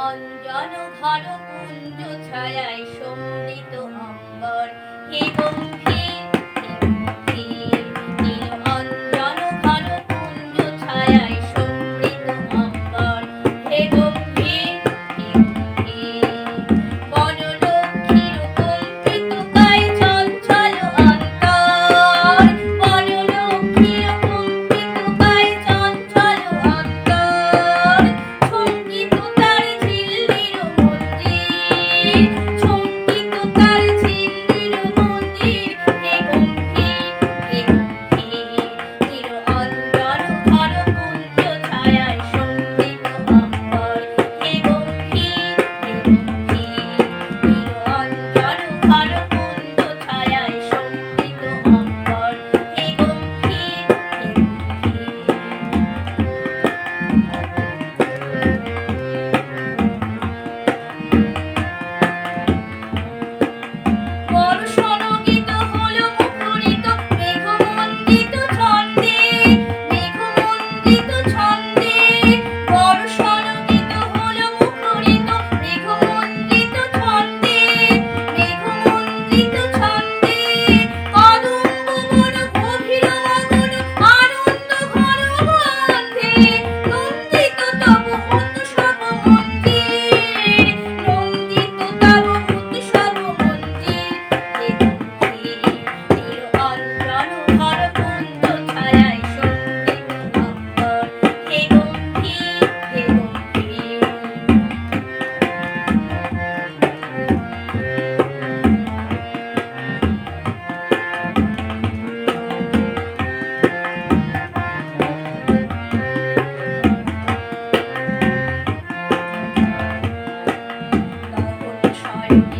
অঞ্জন ঘর কুঞ্জ ছায়ায় সমৃত অম্বর হে Bye.